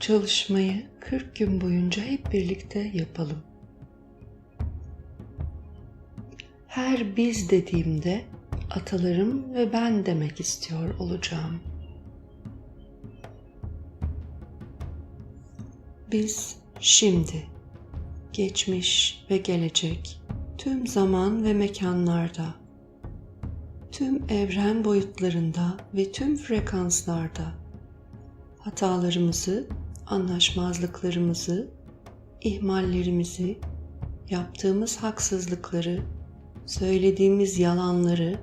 Çalışmayı 40 gün boyunca hep birlikte yapalım. Her biz dediğimde atalarım ve ben demek istiyor olacağım. Biz şimdi, geçmiş ve gelecek, tüm zaman ve mekanlarda, tüm evren boyutlarında ve tüm frekanslarda hatalarımızı, anlaşmazlıklarımızı, ihmallerimizi, yaptığımız haksızlıkları, söylediğimiz yalanları,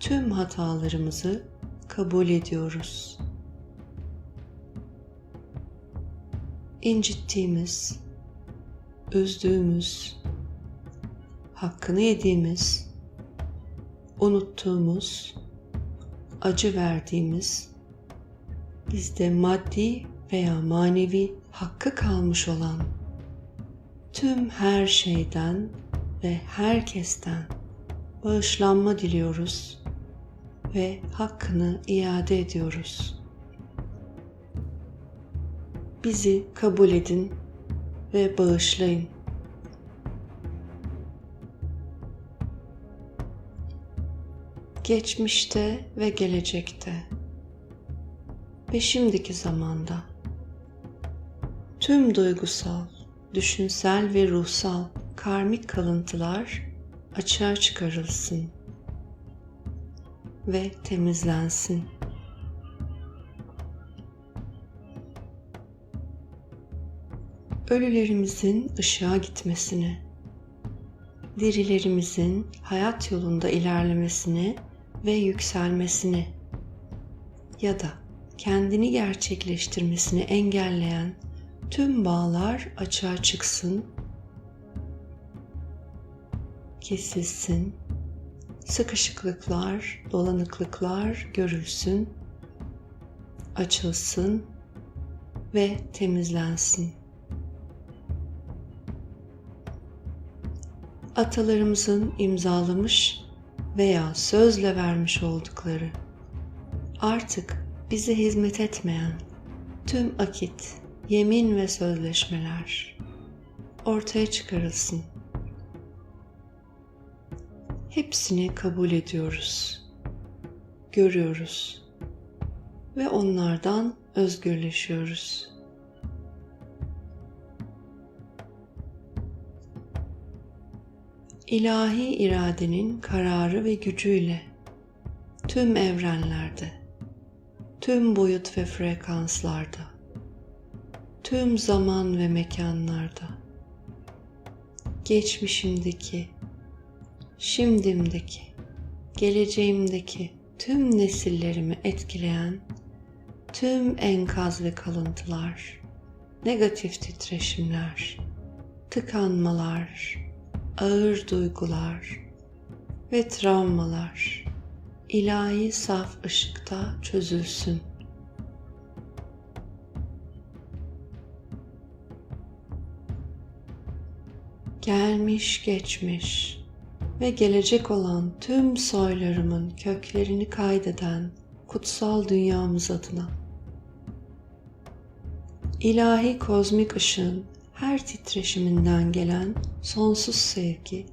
tüm hatalarımızı kabul ediyoruz. incittiğimiz, üzdüğümüz, hakkını yediğimiz, unuttuğumuz, acı verdiğimiz, bizde maddi veya manevi hakkı kalmış olan tüm her şeyden ve herkesten bağışlanma diliyoruz ve hakkını iade ediyoruz. Bizi kabul edin ve bağışlayın. Geçmişte ve gelecekte ve şimdiki zamanda tüm duygusal, düşünsel ve ruhsal karmik kalıntılar açığa çıkarılsın ve temizlensin. Ölülerimizin ışığa gitmesini, dirilerimizin hayat yolunda ilerlemesini ve yükselmesini ya da kendini gerçekleştirmesini engelleyen tüm bağlar açığa çıksın, kesilsin, sıkışıklıklar, dolanıklıklar görülsün, açılsın ve temizlensin. Atalarımızın imzalamış veya sözle vermiş oldukları artık bize hizmet etmeyen tüm akit, yemin ve sözleşmeler ortaya çıkarılsın. Hepsini kabul ediyoruz, görüyoruz ve onlardan özgürleşiyoruz. İlahi iradenin kararı ve gücüyle tüm evrenlerde, tüm boyut ve frekanslarda, tüm zaman ve mekanlarda, geçmişimdeki, şimdimdeki, geleceğimdeki tüm nesillerimi etkileyen tüm enkaz ve kalıntılar, negatif titreşimler, tıkanmalar, ağır duygular ve travmalar ilahi saf ışıkta çözülsün. Gelmiş geçmiş ve gelecek olan tüm soylarımın köklerini kaydeden kutsal dünyamız adına ilahi kozmik ışığın her titreşiminden gelen sonsuz sevgi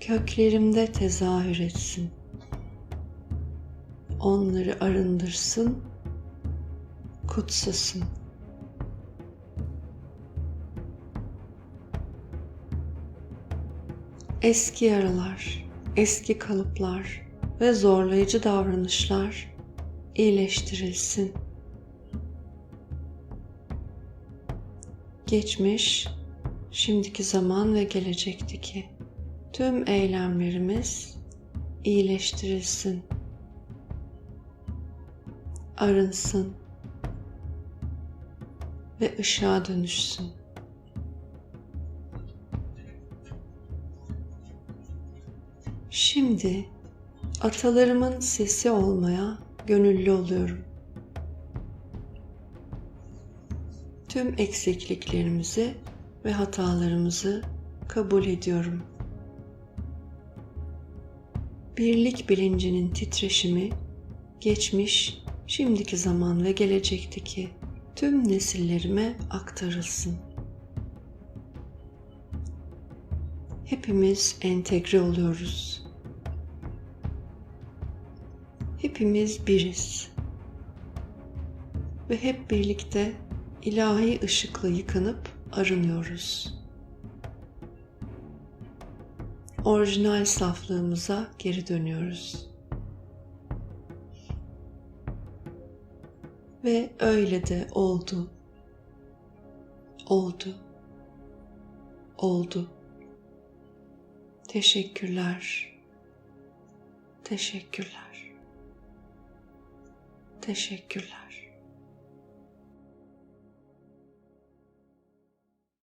köklerimde tezahür etsin. Onları arındırsın, kutsasın. Eski yaralar, eski kalıplar ve zorlayıcı davranışlar iyileştirilsin. geçmiş, şimdiki zaman ve gelecekteki tüm eylemlerimiz iyileştirilsin. Arınsın ve ışığa dönüşsün. Şimdi atalarımın sesi olmaya gönüllü oluyorum. tüm eksikliklerimizi ve hatalarımızı kabul ediyorum. Birlik bilincinin titreşimi geçmiş, şimdiki zaman ve gelecekteki tüm nesillerime aktarılsın. Hepimiz entegre oluyoruz. Hepimiz biriz. Ve hep birlikte ilahi ışıkla yıkanıp arınıyoruz. Orijinal saflığımıza geri dönüyoruz. Ve öyle de oldu. Oldu. Oldu. Teşekkürler. Teşekkürler. Teşekkürler.